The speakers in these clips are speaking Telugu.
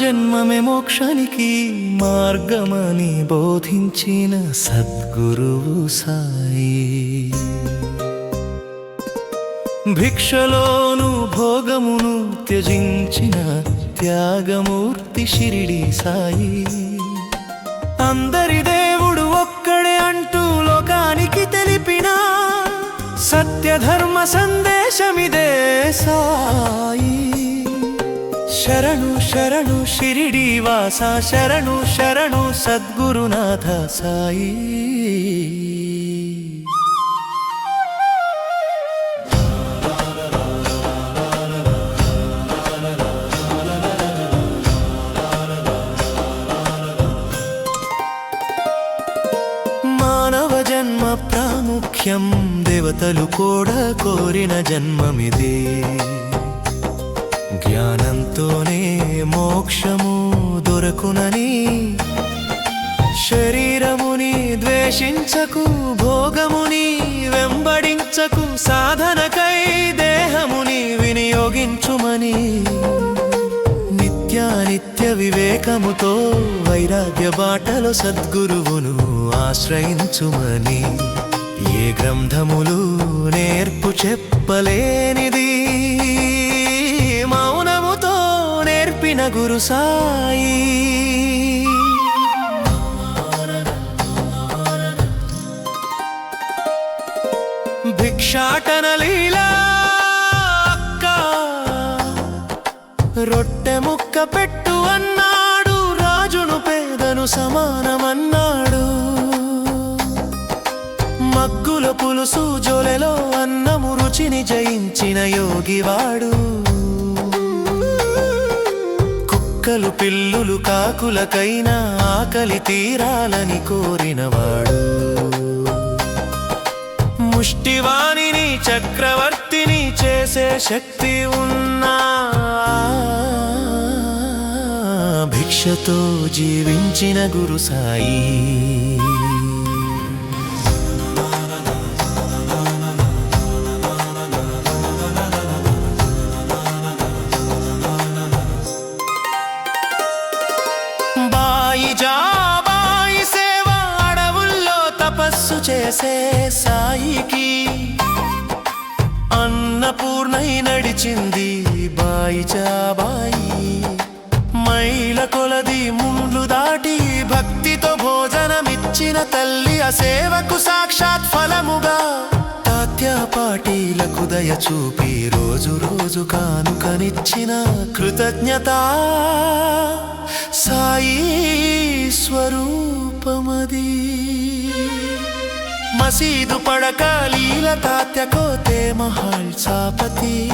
జన్మమే మోక్షానికి మార్గమని బోధించిన సద్గురువు సాయి. భిక్షలోను భోగమును త్యజించిన త్యాగమూర్తి షిరిడి సాయి. అందరి దేవుడు ఒక్కడే అంటూ లోకానికి తెలిపిన సత్యధర్మ సందేశమిదే సాయి. శరణు శరణు షిరిడి వాస శరణు శరణు సద్గురునాథ సాయి. మానవ జన్మ ప్రాముఖ్యం దేవతలు కూడా కోరిన జన్మమిదే. ధ్యానంతోనే మోక్షము దొరకునని శరీరముని ద్వేషించకు భోగముని వెంబడించకు సాధనకై దేహముని వినియోగించుమని. నిత్యానిత్య వివేకముతో వైరాగ్య బాటలో సద్గురువును ఆశ్రయించుమని ఏ గ్రంథములు నేర్పు చెప్పలేనిది. గురు సాయి. భిక్షాటన లీలా అక్క. రొట్టె ముక్క పెట్టు అన్నాడు రాజును పేదను సమానమన్నాడు. మగ్గుల పులుసు జోలెలో అన్నము రుచిని జయించిన యోగివాడు. కుక్కలు పిల్లులు కాకులకైనా ఆకలి తీరాలని కోరినవాడు. ముష్టివాణిని చక్రవర్తిని చేసే శక్తి ఉన్నా భిక్షతో జీవించిన గురు సాయి. చేసే సాయికి అన్నపూర్ణై నడిచింది బాయి చాబాయి. మైల కొలది ముండ్లు దాటి భక్తితో భోజనమిచ్చిన తల్లి ఆ సేవకు సాక్షాత్ ఫలముగా. తాత్య పాటీలకు దయ చూపి రోజు రోజు కానుకనిచ్చిన కృతజ్ఞత సాయి స్వరూపమది. మసీదు పడక లీల తాత్య కోతే సాపతి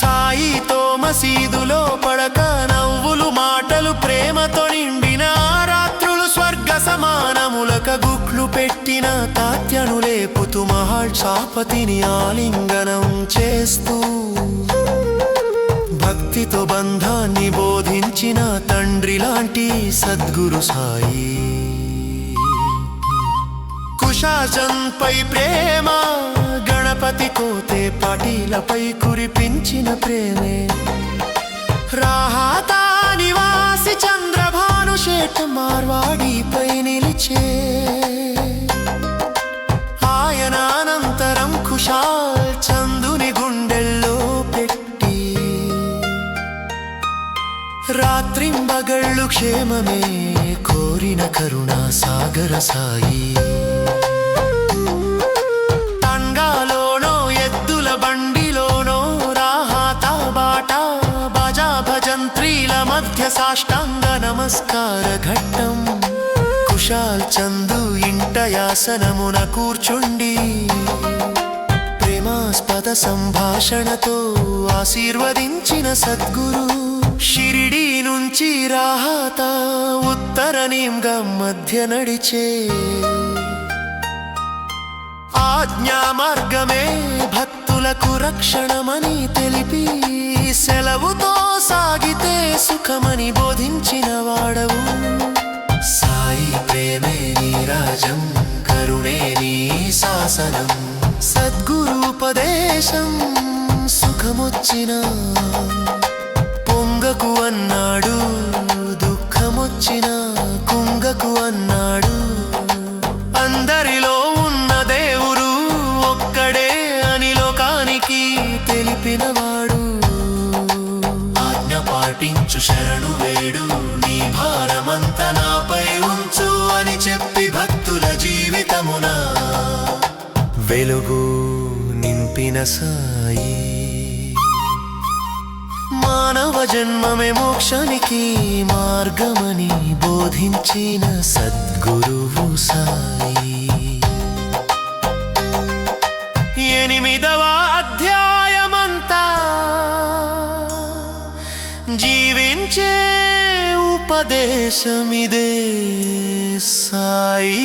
సాయితో మసీదులో పడక నవ్వులు మాటలు ప్రేమతో నిండిన రాత్రులు స్వర్గ సమానములక గుట్లు పెట్టిన తాత్యను లేపుతూ మహల్ ఆలింగనం చేస్తూ. భక్తితో బంధాన్ని బోధించిన తండ్రి లాంటి సద్గురు సాయి. కుశాచన్పై ప్రేమ గణపతి కోతే పాటీలపై కురిపించిన ప్రేమే. రాహతా నివాసి చంద్రభాను శేఠ మార్వాడిపై నిలిచే. ఆయన అనంతరం కుశాల్ చందుని గుండెల్లో పెట్టి. రాత్రింబగళ్ళు క్షేమమే కోరిన కరుణా సాగర సాయి. చందు ఇంట యాసనమున కూర్చుండి ప్రేమాస్పద సంభాషణతో ఆశీర్వదించిన సద్గురు షిరిడి నుంచి రాహత ఉత్తరనీంగా మధ్య నడిచే ఆజ్ఞా మార్గమే భక్తులకు రక్షణమని తెలిపి సెలవుతో సాగితే సుఖమని బోధించిన నీరాజం కరుణే నీ శాసనం. సద్గురూపదేశం సుఖమొచ్చిన. పొంగకు అన్నాడు దుఃఖమొచ్చిన. కుంగకు అన్నాడు అందరిలో ఉన్న దేవుడు ఒక్కడే అని లోకానికి తెలిపినవాడు. ఆజ్ఞ పాటించు శరణు వేడు నీ భారమంత నాపై ఉంచు అని చెప్పి భక్తి వెలుగు నింపిన సాయి. మానవ జన్మమే మోక్షానికి మార్గమని బోధించిన సద్గురువు సాయి. ఎనిమిదవ అధ్యాయమంతా జీవించే ധർമ്മദേശമിതേ സായി.